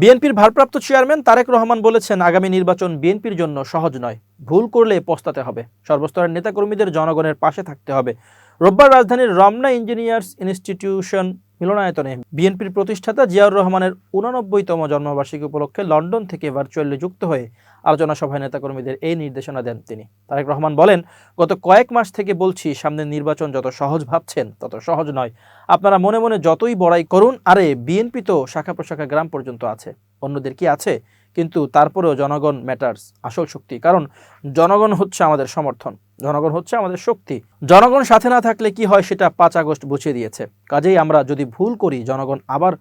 বিএনপির ভারপ্রাপ্ত চেয়ারম্যান তারেক রহমান বলেছেন, আগামী নির্বাচন বিএনপির জন্য সহজ নয়। ভুল করলে পস্তাতে হবে। সর্বস্তরের নেতাকর্মীদের জনগণের পাশে থাকতে হবে। রোববার রাজধানীর রমনা ইঞ্জিনিয়ার্স ইনস্টিটিউশন মিলনায়তনে বিএনপির প্রতিষ্ঠাতা জিয়াউর রহমানের উনানব্বইতম জন্মবার্ষিকী উপলক্ষে লন্ডন থেকে ভার্চুয়ালি যুক্ত হয়ে আলোচনা সভায় নেতাকর্মীদের এই নির্দেশনা দেন তিনি। তারেক রহমান বলেন, গত কয়েক মাস থেকে বলছি সামনের নির্বাচন যত সহজ ভাবছেন, তত সহজ নয়। আপনারা মনে মনে যতই বড়াই করুন, আরে বিএনপি তো শাখা প্রশাখা গ্রাম পর্যন্ত আছে। অন্যদের কি আছে? কিন্তু তারপরেও জনগণ ম্যাটার্স আসল শক্তি। কারণ জনগণ হচ্ছে আমাদের সমর্থন। জনগণ হচ্ছে আমাদের শক্তি। জনগণ সাথে না থাকলে কি হয় সেটা পাঁচ আগস্ট বুঝিয়ে দিয়েছে। কাজেই আমরা যদি ভুল করি, জনগণ আবার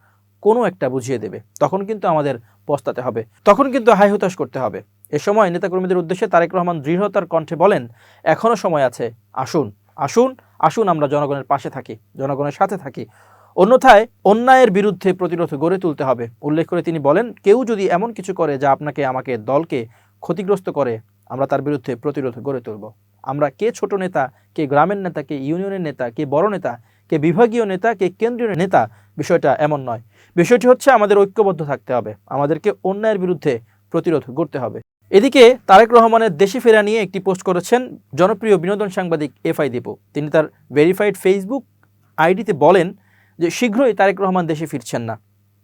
কোনো একটা বুঝিয়ে দেবে। তখন কিন্তু আমাদের পস্তাতে হবে। তখন কিন্তু হাই হুতাশ করতে হবে। এ সময় নেতাকর্মীদের উদ্দেশ্যে তারেক রহমান দৃঢ়তার কণ্ঠে বলেন এখনও সময় আছে, আসুন আসুন আসুন আমরা জনগণের পাশে থাকি, জনগণের সাথে থাকি। অন্যথায় অন্যায়ের বিরুদ্ধে প্রতিরোধ গড়ে তুলতে হবে। উল্লেখ করে তিনি বলেন, কেউ যদি এমন কিছু করে যা আপনাকে, আমাকে দলকে ক্ষতিগ্রস্ত করে, আমরা তার বিরুদ্ধে প্রতিরোধ গড়ে তুলব। আমরা কে ছোট নেতা, কে গ্রামের নেতা, কে ইউনিয়নের নেতা, কে বড় নেতা, কে বিভাগীয় নেতা, কে কেন্দ্রীয় নেতা, বিষয়টা এমন নয়। বিষয়টি হচ্ছে আমাদের ঐক্যবদ্ধ থাকতে হবে, আমাদেরকে অন্যায়ের বিরুদ্ধে প্রতিরোধ করতে হবে। এদিকে তারেক রহমানের দেশে ফেরা নিয়ে একটি পোস্ট করেছেন জনপ্রিয় বিনোদন সাংবাদিক এফআই দীপু। তিনি তার ভেরিফাইড ফেসবুক আইডিতে বলেন যে শীঘ্রই তারেক রহমান দেশে ফিরছেন না।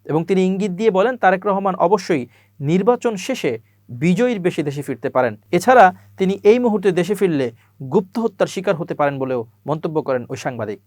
এবং তিনি ইঙ্গিত দিয়ে বলেন, তারেক রহমান অবশ্যই নির্বাচন শেষে বিজয়ীর বেশি দেশে ফিরতে পারেন। এছাড়া তিনি এই মুহূর্তে দেশে ফিরলে গুপ্ত হত্যার শিকার হতে পারেন বলেও মন্তব্য করেন ওই সাংবাদিক।